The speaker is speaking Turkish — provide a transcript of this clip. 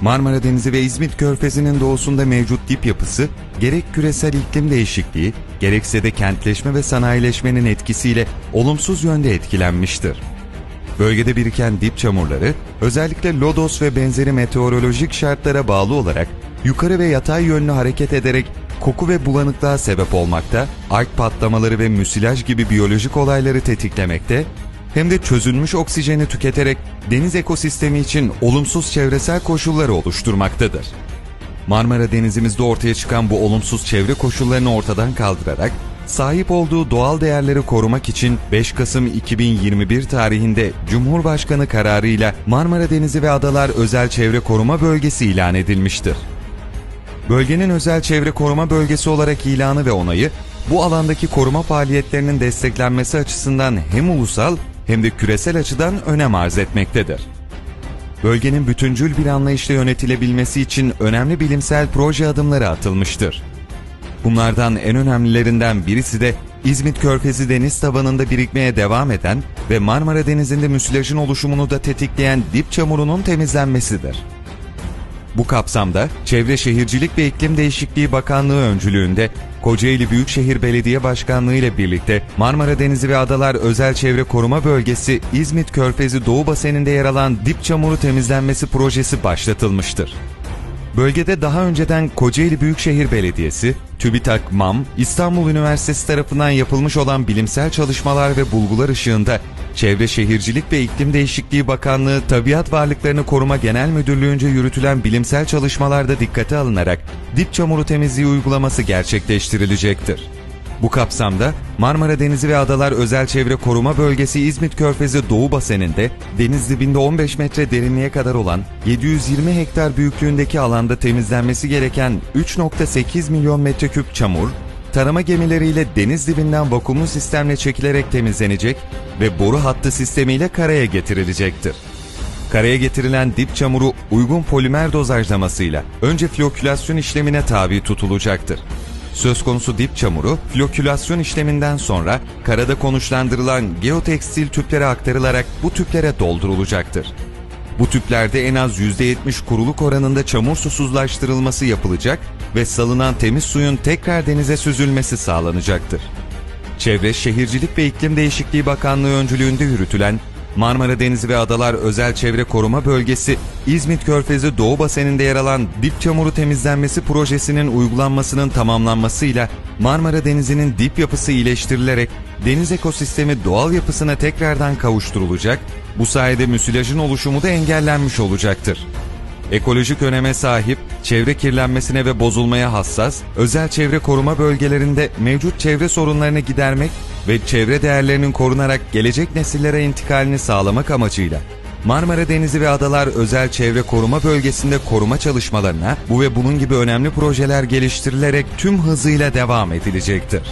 Marmara Denizi ve İzmit Körfezi'nin doğusunda mevcut dip yapısı, gerek küresel iklim değişikliği, gerekse de kentleşme ve sanayileşmenin etkisiyle olumsuz yönde etkilenmiştir. Bölgede biriken dip çamurları, özellikle lodos ve benzeri meteorolojik şartlara bağlı olarak yukarı ve yatay yönlü hareket ederek koku ve bulanıklığa sebep olmakta, alg patlamaları ve müsilaj gibi biyolojik olayları tetiklemekte, hem de çözülmüş oksijeni tüketerek deniz ekosistemi için olumsuz çevresel koşulları oluşturmaktadır. Marmara Denizimizde ortaya çıkan bu olumsuz çevre koşullarını ortadan kaldırarak sahip olduğu doğal değerleri korumak için 5 Kasım 2021 tarihinde Cumhurbaşkanı kararıyla Marmara Denizi ve Adalar Özel Çevre Koruma Bölgesi ilan edilmiştir. Bölgenin özel çevre koruma bölgesi olarak ilanı ve onayı bu alandaki koruma faaliyetlerinin desteklenmesi açısından hem ulusal hem de küresel açıdan önem arz etmektedir. Bölgenin bütüncül bir anlayışla yönetilebilmesi için önemli bilimsel proje adımları atılmıştır. Bunlardan en önemlilerinden birisi de İzmit Körfezi deniz tabanında birikmeye devam eden ve Marmara Denizi'nde müsilajın oluşumunu da tetikleyen dip çamurunun temizlenmesidir. Bu kapsamda Çevre Şehircilik ve İklim Değişikliği Bakanlığı öncülüğünde Kocaeli Büyükşehir Belediye Başkanlığı ile birlikte Marmara Denizi ve Adalar Özel Çevre Koruma Bölgesi İzmit Körfezi Doğu Baseni'nde yer alan dip çamuru temizlenmesi projesi başlatılmıştır. Bölgede daha önceden Kocaeli Büyükşehir Belediyesi, TÜBİTAK MAM, İstanbul Üniversitesi tarafından yapılmış olan bilimsel çalışmalar ve bulgular ışığında Çevre Şehircilik ve İklim Değişikliği Bakanlığı Tabiat Varlıklarını Koruma Genel Müdürlüğü'nce yürütülen bilimsel çalışmalarda dikkate alınarak dip çamuru temizliği uygulaması gerçekleştirilecektir. Bu kapsamda Marmara Denizi ve Adalar Özel Çevre Koruma Bölgesi İzmit Körfezi Doğu Baseni'nde deniz dibinde 15 metre derinliğe kadar olan 720 hektar büyüklüğündeki alanda temizlenmesi gereken 3.8 milyon metreküp çamur, tarama gemileriyle deniz dibinden vakumlu sistemle çekilerek temizlenecek ve boru hattı sistemiyle karaya getirilecektir. Karaya getirilen dip çamuru uygun polimer dozajlamasıyla önce flokülasyon işlemine tabi tutulacaktır. Söz konusu dip çamuru, flokülasyon işleminden sonra karada konuşlandırılan geotekstil tüplere aktarılarak bu tüplere doldurulacaktır. Bu tüplerde en az %70 kuruluk oranında çamur susuzlaştırılması yapılacak ve salınan temiz suyun tekrar denize süzülmesi sağlanacaktır. Çevre, Şehircilik ve İklim Değişikliği Bakanlığı öncülüğünde yürütülen Marmara Denizi ve Adalar Özel Çevre Koruma Bölgesi, İzmit Körfezi Doğu Baseni'nde yer alan dip çamuru temizlenmesi projesinin uygulanmasının tamamlanmasıyla Marmara Denizi'nin dip yapısı iyileştirilerek deniz ekosistemi doğal yapısına tekrardan kavuşturulacak, bu sayede müsilajın oluşumu da engellenmiş olacaktır. Ekolojik öneme sahip, çevre kirlenmesine ve bozulmaya hassas, özel çevre koruma bölgelerinde mevcut çevre sorunlarını gidermek ve çevre değerlerinin korunarak gelecek nesillere intikalini sağlamak amacıyla Marmara Denizi ve Adalar Özel Çevre Koruma Bölgesi'nde koruma çalışmalarına bu ve bunun gibi önemli projeler geliştirilerek tüm hızıyla devam edilecektir.